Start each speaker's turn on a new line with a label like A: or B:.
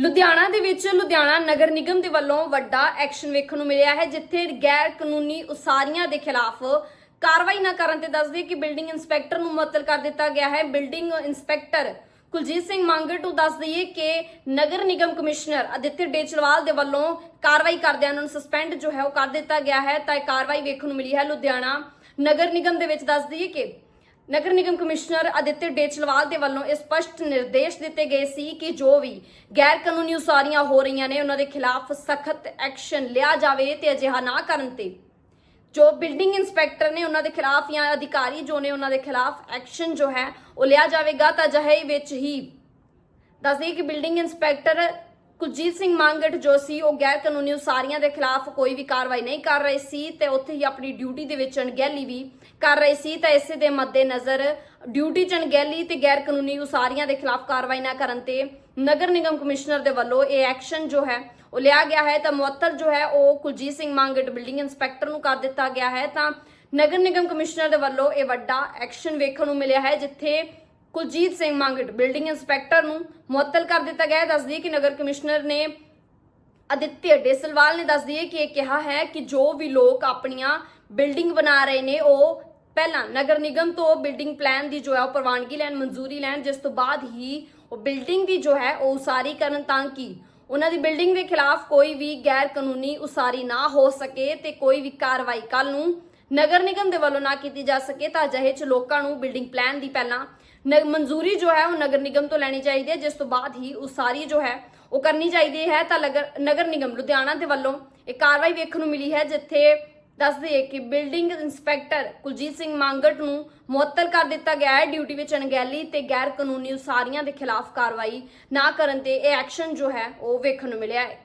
A: ਲੁਧਿਆਣਾ ਦੇ ਵਿੱਚ ਲੁਧਿਆਣਾ ਨਗਰ ਨਿਗਮ ਦੇ ਵੱਲੋਂ ਵੱਡਾ ਐਕਸ਼ਨ ਵੇਖਣ ਨੂੰ ਮਿਲਿਆ ਹੈ, ਜਿੱਥੇ ਗੈਰ ਕਾਨੂੰਨੀ ਉਸਾਰੀਆਂ ਦੇ ਖਿਲਾਫ ਕਾਰਵਾਈ ਨਾ ਕਰਨ ਤੇ ਦੱਸਦੇ ਕਿ ਬਿਲਡਿੰਗ ਇੰਸਪੈਕਟਰ ਨੂੰ ਮੁਅੱਤਲ ਕਰ ਦਿੱਤਾ ਗਿਆ ਹੈ। ਬਿਲਡਿੰਗ ਇੰਸਪੈਕਟਰ ਕੁਲਜੀਤ ਸਿੰਘ ਮੰਗਟ ਨੂੰ ਦੱਸ ਦਈਏ ਕਿ ਨਗਰ ਨਿਗਮ ਕਮਿਸ਼ਨਰ ਅਦਿੱਤਿਆ ਡੇਚਲਵਾਲ ਦੇ ਵੱਲੋਂ ਕਾਰਵਾਈ ਕਰਦਿਆਂ ਉਹਨਾਂ ਨੂੰ ਸਸਪੈਂਡ ਜੋ ਹੈ ਉਹ ਕਰ ਦਿੱਤਾ ਗਿਆ ਹੈ। ਤਾਂ ਇਹ ਕਾਰਵਾਈ ਵੇਖਣ ਨੂੰ ਮਿਲੀ ਹੈ। ਲੁਧਿਆਣਾ ਨਗਰ ਨਿਗਮ ਦੇ ਵਿੱਚ ਦੱਸ ਦਈਏ ਕਿ ਨਗਰ ਨਿਗਮ ਕਮਿਸ਼ਨਰ ਅਦਿੱਤਿਆ ਡੇਚਲਵਾਲ ਦੇ ਵੱਲੋਂ ਇਹ ਸਪਸ਼ਟ ਨਿਰਦੇਸ਼ ਦਿੱਤੇ ਗਏ ਸੀ ਕਿ ਜੋ ਵੀ ਗੈਰ ਕਾਨੂੰਨੀ ਉਸਾਰੀਆਂ ਹੋ ਰਹੀਆਂ ਨੇ, ਉਹਨਾਂ ਦੇ ਖਿਲਾਫ ਸਖਤ ਐਕਸ਼ਨ ਲਿਆ ਜਾਵੇ ਤੇ ਅਜਿਹਾ ਨਾ ਕਰਨ ਤੇ। ਜੋ ਬਿਲਡਿੰਗ ਇੰਸਪੈਕਟਰ ਨੇ ਉਹਨਾਂ ਦੇ ਖਿਲਾਫ ਜਾਂ ਅਧਿਕਾਰੀ ਜੋ ਨੇ ਉਹਨਾਂ ਦੇ ਖਿਲਾਫ ਐਕਸ਼ਨ ਜੋ ਹੈ, ਉਹ ਲਿਆ ਜਾਵੇਗਾ ਤਾਂ ਅਜਿਹੇ ਵਿੱਚ ਹੀ ਦੱਸਦੇ ਕਿ ਬਿਲਡਿੰਗ ਇੰਸਪੈਕਟਰ ਕੁਲਜੀਤ ਸਿੰਘ ਮੰਗਟ ਜੋ ਸੀ, ਉਹ ਗੈਰ ਕਾਨੂੰਨੀ ਉਸਾਰੀਆਂ ਦੇ ਖਿਲਾਫ ਕੋਈ ਵੀ ਕਾਰਵਾਈ ਨਹੀਂ ਕਰ ਰਹੇ ਸੀ ਤੇ ਉੱਥੇ ਹੀ ਆਪਣੀ ਡਿਊਟੀ ਦੇ ਵਿੱਚ ਅਣਗਹਿਲੀ ਵੀ ਕਰ ਰਹੇ ਸੀ। ਤਾਂ ਇਸੇ ਦੇ ਮੱਦੇਨਜ਼ਰ ਡਿਊਟੀ ਚ ਅਣਗਹਿਲੀ ਤੇ ਗੈਰ ਕਾਨੂੰਨੀ ਉਸਾਰੀਆਂ ਦੇ ਖਿਲਾਫ ਕਾਰਵਾਈ ਨਾ ਕਰਨ ਤੇ ਨਗਰ ਨਿਗਮ ਕਮਿਸ਼ਨਰ ਦੇ ਵੱਲੋਂ ਇਹ ਐਕਸ਼ਨ ਜੋ ਹੈ, ਉਹ ਲਿਆ ਗਿਆ ਹੈ। ਤਾਂ ਮੁਅੱਤਲ ਜੋ ਹੈ, ਉਹ ਕੁਲਜੀਤ ਸਿੰਘ ਮੰਗਟ ਬਿਲਡਿੰਗ ਇੰਸਪੈਕਟਰ ਨੂੰ ਕਰ ਦਿੱਤਾ ਗਿਆ ਹੈ। ਤਾਂ ਨਗਰ ਨਿਗਮ ਕਮਿਸ਼ਨਰ ਦੇ ਵੱਲੋਂ ਇਹ ਵੱਡਾ ਐਕਸ਼ਨ ਵੇਖਣ ਨੂੰ ਮਿਲਿਆ ਹੈ, ਜਿੱਥੇ ਕੁਲਜੀਤ ਸਿੰਘ ਮੰਗਟ, ਬਿਲਡਿੰਗ ਇੰਸਪੈਕਟਰ ਨੂੰ ਮੁਅੱਤਲ ਕਰ ਦਿੱਤਾ ਗਿਆ ਹੈ। ਦੱਸਦੀ ਕਿ ਨਗਰ ਕਮਿਸ਼ਨਰ ਨੇ ਅਦਿੱਤਿਆ ਡੇਸਲਵਾਲ ਨੇ ਦੱਸ ਦਈਏ ਕਿ ਇਹ ਕਿਹਾ ਹੈ ਕਿ ਜੋ ਵੀ ਲੋਕ ਆਪਣੀਆਂ ਬਿਲਡਿੰਗ ਬਣਾ ਰਹੇ ਨੇ, ਉਹ ਪਹਿਲਾਂ ਨਗਰ ਨਿਗਮ ਤੋਂ ਬਿਲਡਿੰਗ ਪਲਾਨ ਦੀ ਜੋ ਹੈ, ਉਹ ਪ੍ਰਵਾਨਗੀ ਲੈਣ, ਮਨਜ਼ੂਰੀ ਲੈਣ, ਜਿਸ ਤੋਂ ਬਾਅਦ ਹੀ ਉਹ ਬਿਲਡਿੰਗ ਦੀ ਜੋ ਹੈ, ਉਹ ਉਸਾਰੀ ਕਰਨ ਤਾਂ ਕਿ ਉਹਨਾਂ ਦੀ ਬਿਲਡਿੰਗ ਦੇ ਖਿਲਾਫ ਕੋਈ ਵੀ ਗੈਰ ਕਾਨੂੰਨੀ ਉਸਾਰੀ ਨਾ ਹੋ ਸਕੇ ਤੇ ਕੋਈ ਵੀ ਕਾਰਵਾਈ ਕੱਲ ਨੂੰ ਨਗਰ ਨਿਗਮ ਦੇ ਵੱਲੋਂ ਨਾ ਕੀਤੀ ਜਾ ਸਕੇ ਤਾਂ ਅਜਿਹੇ ਚ ਲੋਕਾਂ ਨੂੰ ਬਿਲਡਿੰਗ ਪਲਾਨ ਦੀ ਪਹਿਲਾਂ ਨ- ਮਨਜ਼ੂਰੀ ਜੋ ਹੈ ਉਹ ਨਗਰ ਨਿਗਮ ਤੋਂ ਲੈਣੀ ਚਾਹੀਦੀ ਹੈ, ਜਿਸ ਤੋਂ ਬਾਅਦ ਹੀ ਉਸਾਰੀ ਜੋ ਹੈ ਉਹ ਕਰਨੀ ਚਾਹੀਦੀ ਹੈ। ਤਾਂ ਲਗਰ- ਨਗਰ ਨਿਗਮ ਲੁਧਿਆਣਾ ਦੇ ਵੱਲੋਂ ਇਹ ਕਾਰਵਾਈ ਵੇਖਣ ਨੂੰ ਮਿਲੀ ਹੈ, ਜਿੱਥੇ ਦੱਸਦੇ ਕਿ ਬਿਲਡਿੰਗ ਇੰਸਪੈਕਟਰ ਕੁਲਜੀਤ ਸਿੰਘ ਮੰਗਟ ਨੂੰ ਮੁਅੱਤਲ ਕਰ ਦਿੱਤਾ ਗਿਆ ਹੈ। ਡਿਊਟੀ ਵਿੱਚ ਅਣਗਹਿਲੀ ਤੇ ਗੈਰ ਕਾਨੂੰਨੀ ਉਸਾਰੀਆਂ ਦੇ ਖਿਲਾਫ ਕਾਰਵਾਈ ਨਾ ਕਰਨ ਤੇ ਇਹ ਐਕਸ਼ਨ ਜੋ ਹੈ ਉਹ ਵੇਖਣ ਨੂੰ ਮਿਲਿਆ ਹੈ।